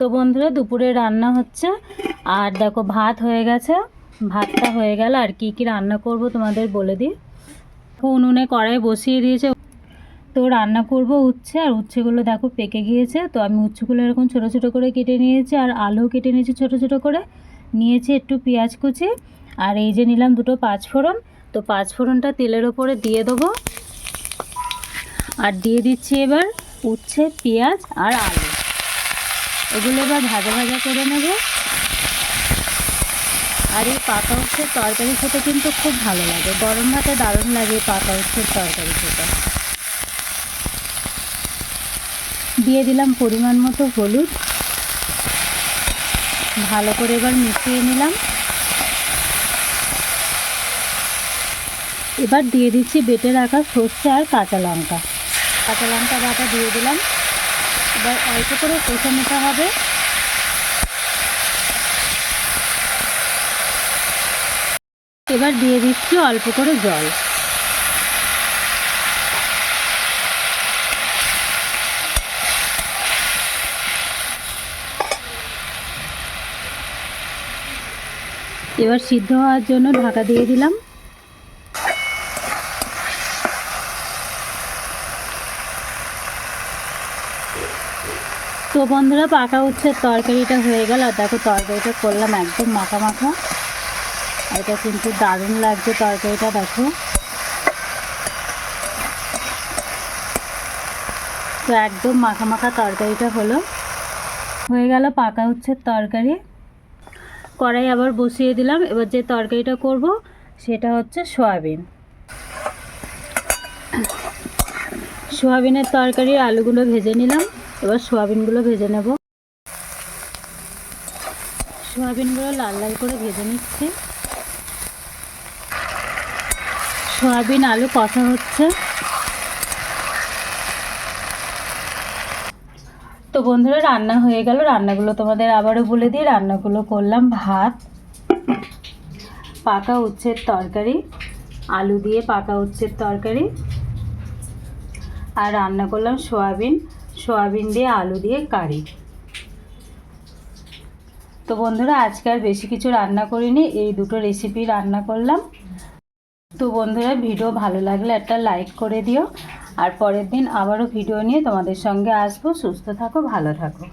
তো বন্ধুরা, দুপুরে রান্না হচ্ছে। আর দেখো, ভাত হয়ে গেছে। ভাতটা হয়ে গেল। আর কি কি রান্না করব তোমাদের বলে দিই। উনুনে কড়াই বসিয়ে দিয়েছে। তো রান্না করব উচ্ছে। আর উচ্ছেগুলো দেখো পেকে গিয়েছে। তো আমি উচ্ছেগুলো এরকম ছোটো ছোটো করে কেটে নিয়েছি। আর আলু কেটে নিয়েছি ছোটো ছোটো করে। নিয়েছি একটু পেঁয়াজ কুচি। আর এই যে নিলাম দুটো পাঁচফোড়ন। তো পাঁচফোড়নটা তেলের ওপরে দিয়ে দেবো। আর দিয়ে দিচ্ছি এবার উচ্ছে, পেঁয়াজ আর আলু। এগুলো এবার ভাজা ভাজা করে নেব। আর এই পাকা উচ্ছের তরকারি খেতে কিন্তু খুব ভালো লাগে। গরম ভাতে দারুণ লাগে এই পাকা উচ্ছের তরকারি খেতে। দিয়ে দিলাম পরিমাণ মতো হলুদ। ভালো করে এবার মিশিয়ে নিলাম। এবার দিয়ে দিচ্ছি বেটে রাখা সর্ষে আর কাঁচা লঙ্কা। কাঁচা লঙ্কা বাটা দিয়ে দিলাম। এবার অল্প করে কষে নিতে হবে। এবার দিয়ে দিচ্ছি অল্প করে জল। এবার সিদ্ধ হওয়ার জন্য ঢাকা দিয়ে দিলাম। তো বন্ধুরা, পাকা উচ্ছের তরকারিটা হয়ে গেল। আর দেখো, তরকারিটা করলাম একদম মাখা মাখা। এটা কিন্তু দারুণ লাগছে তরকারিটা, দেখো। তো একদম মাখা মাখা তরকারিটা হলো। হয়ে গেল পাকা উচ্ছের তরকারি। কড়াই আবার বসিয়ে দিলাম। এবার যে তরকারিটা করব, সেটা হচ্ছে সয়াবিন। সোয়াবিনের তরকারির আলুগুলো ভেজে নিলাম। এবার সোয়াবিনগুলো ভেজে নেব। সোয়াবিনগুলো লাল লাল করে ভেজে নিচ্ছি। সোয়াবিন, আলু কষা হচ্ছে। তো বন্ধুরা, রান্না হয়ে গেল। রান্নাগুলো তোমাদের আবারও বলে দিই। রান্নাগুলো করলাম ভাত, পাকা উচ্ছের তরকারি, আলু দিয়ে পাকা উচ্ছের তরকারি। আর রান্না করলাম সোয়াবিন। সোয়াবিন দিয়ে, আলু দিয়ে, কারি। তো বন্ধুরা, আজকে আর বেশি কিছু রান্না করিনি, এই দুটো রেসিপি রান্না করলাম। তো বন্ধুরা, ভিডিও ভালো লাগলে একটা লাইক করে দিও। আর পরের দিন আবারও ভিডিও নিয়ে তোমাদের সঙ্গে আসব। সুস্থ থাকো, ভালো থাকো।